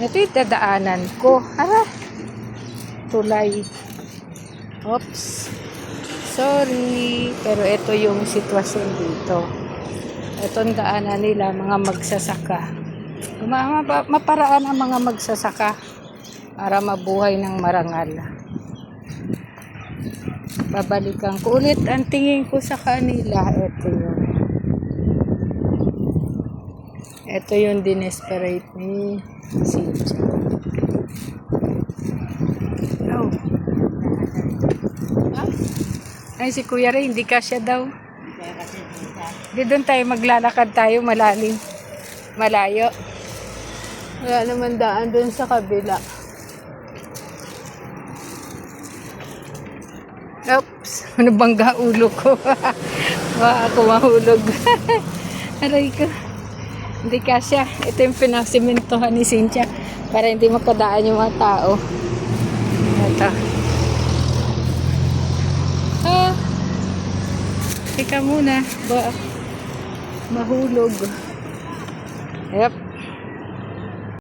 Ito yung dadaanan ko. Hala. Tulay. Oops. Sorry. Pero ito yung sitwasyon dito. Ito ang daanan nila, mga magsasaka. Ma- ma- maparaan ang mga magsasaka para mabuhay ng marangal. Babalikan ko ulit ang tingin ko sa kanila. Ito yun. Ito yung dinesperate ni Cynthia. Oh. Ay, si Kuya Ray, hindi kasya daw. Di doon tayo maglalakad tayo malalim. Malayo. Wala naman daan doon sa kabila. Oops, nabangga ulo ko. Baka ako mahulog. Aray ko. Hindi kasya. Ito yung pinasimentohan ni Cynthia para hindi makadaan yung mga tao. Ito. Ah. Teka muna. Ba mahulog. Yep.